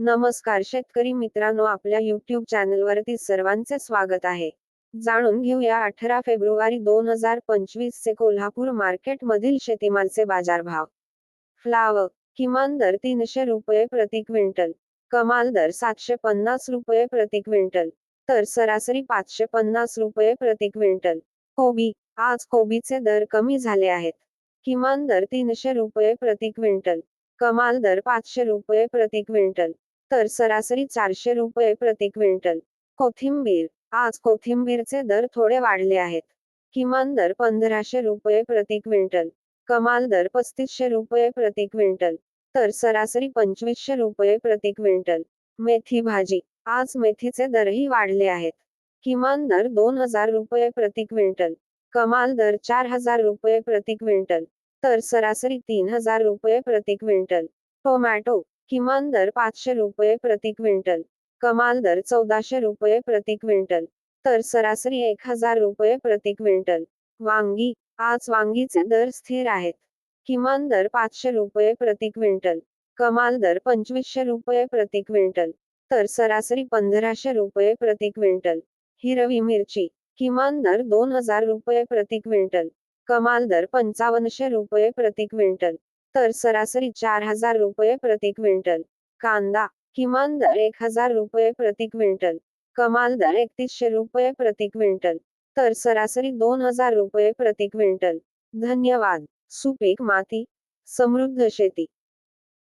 नमस्कार शेतकरी मित्रांनो आपल्या युट्यूब चॅनलवरती सर्वांचे स्वागत आहे. जाणून घेऊया अठरा फेब्रुवारी दोन हजार पंचवीस चे कोल्हापूर मार्केट मधील शेतीमालचे बाजारभाव. फ्लाव किमान दर तीनशे रुपये प्रति क्विंटल. कमाल दर सातशे पन्नास रुपये प्रति क्विंटल. तर सरासरी पाचशे पन्नास रुपये प्रति क्विंटल. कोबी आज कोबीचे दर कमी झाले आहेत. किमान दर तीनशे रुपये प्रति क्विंटल. कमाल दर पाचशे रुपये प्रति क्विंटल. तर सरासरी चारशे रुपये प्रति क्विंटल. कोथिंबीर. आज कोथिंबीरचे दर थोडे वाढले आहेत. किमान दर पंधराशे रुपये प्रति क्विंटल. कमाल दर पस्तीसशे रुपये प्रति क्विंटल. तर सरासरी पंचवीसशे रुपये प्रति क्विंटल. मेथी भाजी. आज मेथीचे दरही वाढले आहेत. किमान दर दोन हजार रुपये प्रति क्विंटल. कमाल दर चार हजार रुपये प्रति क्विंटल. तर सरासरी तीन हजार रुपये प्रति क्विंटल. टोमॅटो. किमान दर पाचशे रुपये प्रति क्विंटल. कमाल दर चौदाशे रुपये प्रति क्विंटल. तर सरासरी एक हजार रुपये प्रति क्विंटल. वांगी. आज वांगीचे दर स्थिर आहेत. किमान दर पाचशे रुपये प्रति क्विंटल. कमाल दर पंचवीसशे रुपये प्रति क्विंटल. तर सरासरी पंधराशे रुपये प्रति क्विंटल. हिरवी मिरची. किमान दर दोन हजार रुपये प्रति क्विंटल. कमाल दर पंचावन्नशे रुपये प्रति क्विंटल. तर सरासरी चार हजार रुपये प्रति क्विंटल. कांदा किमान दर एक हजार रुपये प्रति क्विंटल. कमाल दर एकतीसशे रुपये प्रति क्विंटल. तर सरासरी दोन हजार रुपये प्रति क्विंटल. धन्यवाद. सुपीक माती. समृद्ध शेती.